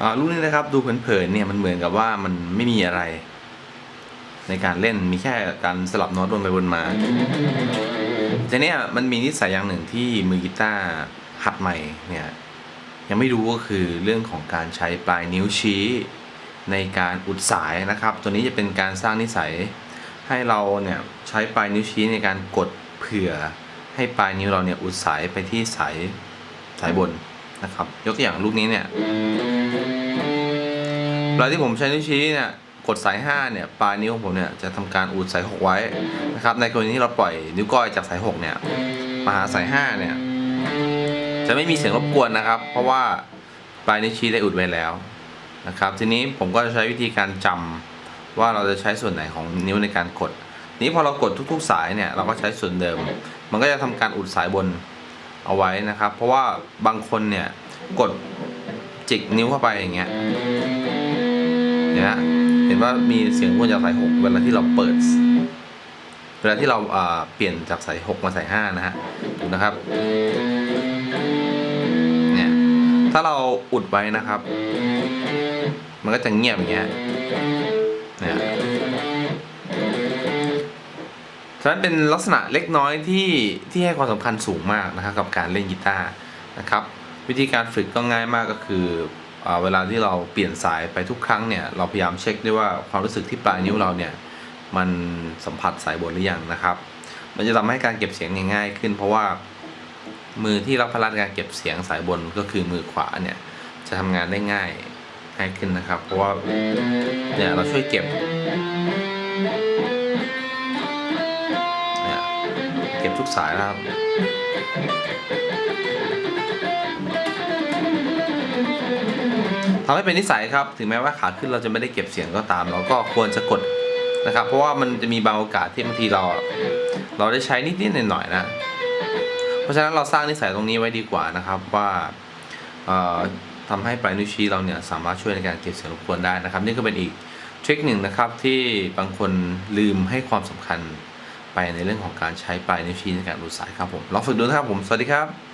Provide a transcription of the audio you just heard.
อ่าลูกนี้นะครับดูเผินๆเนี่ยมันเหมือนกับว่ามันไม่มีอะไร ในการเล่นมีแค่การสลับโน้ตวนไปวนมาแต่เนี่ยมันมีนิสัยอย่างหนึ่งที่มือกีตาร์หัดใหม่เนี่ยยังไม่รู้ก็คือเรื่องของการใช้ปลายนิ้วชี้ในการอุดสายนะครับ ตัวนี้จะเป็นการสร้างนิสัยให้เราเนี่ยใช้ปลายนิ้วชี้ในการกดเผื่อ ให้ปลายนิ้วเราเนี่ยอุดสายไปที่สายสายบนนะครับ ยกตัวอย่างลูกนี้เนี่ยเวลาที่ผมใช้นิ้วชี้เนี่ยกดสาย 5 เนี่ยปลายนิ้วของผมเนี่ยจะทำการอูดสาย 6 ไว้นะครับ ในกรณีที่เราปล่อยนิ้วก้อยจากสาย 6 เนี่ยมาหาสาย 5 เนี่ย จะไม่มีเสียงรบกวนนะครับ เพราะว่าปลายนิ้วชี้ได้อุดไว้แล้วนะครับ ทีนี้ผมก็จะใช้วิธีการจำว่าเราจะใช้ส่วนไหนของนิ้วในการกด นี้พอเรากดทุก ๆ สายเนี่ยเราก็ใช้ส่วนเดิม มันก็จะทำการอุดสายบนเอาไว้นะครับ เพราะว่าบางคนเนี่ยกดจิกนิ้วเข้าไปอย่างเงี้ยเห็นไหมเห็นว่ามีเสียงวนจากสายหกเวลาที่เราเปิด เวลาที่เราอ่าเปลี่ยนจากสายหกมาสายห้านะฮะดูนะครับเนี่ยถ้าเราอุดไว้นะครับ มันก็จะเงียบอย่างเงี้ยเนี่ย ฉะนั้นเป็นลักษณะเล็กน้อยที่ที่ให้ความสำคัญสูงมากนะครับกับการเล่นกีตาร์นะครับ วิธีการฝึกก็ง่ายมากก็คืออเวลาที่เราเปลี่ยนสายไปทุกครั้งเนี่ยเราพยายามเช็คด้วยว่าความรู้สึกที่ปลายนิ้วเราเนี่ยมันสัมผัสสายบนหรือยังนะครับ มันจะทำให้การเก็บเสียงง่ายขึ้น เพราะว่ามือที่รับพลังการเก็บเสียงสายบนก็คือมือขวาเนี่ยจะทำงานได้ง่ายง่ายขึ้นนะครับ เพราะว่าเนี่ยเราช่วยเก็บ สายนะครับ ทำให้เป็นนิสัยครับ ถึงแม้ว่าขาขึ้นเราจะไม่ได้เก็บเสียงก็ตาม เราก็ควรจะกดนะครับ เพราะว่ามันจะมีบางโอกาสที่บางทีเรา เราได้ใช้นิดๆหน่อยๆนะ เพราะฉะนั้นเราสร้างนิสัยตรงนี้ไว้ดีกว่านะครับว่าเอ่อทำให้ปลายนิ้วชี้เราเนี่ยสามารถช่วยในการเก็บเสียงรบกวนได้นะครับ นี่ก็เป็นอีกทริคหนึ่งนะครับที่บางคนลืมให้ความสำคัญ ไปในเรื่องของการใช้ปลายนิ้วชี้ในการดูดสายครับผมลองฝึกดูนะครับผมสวัสดีครับ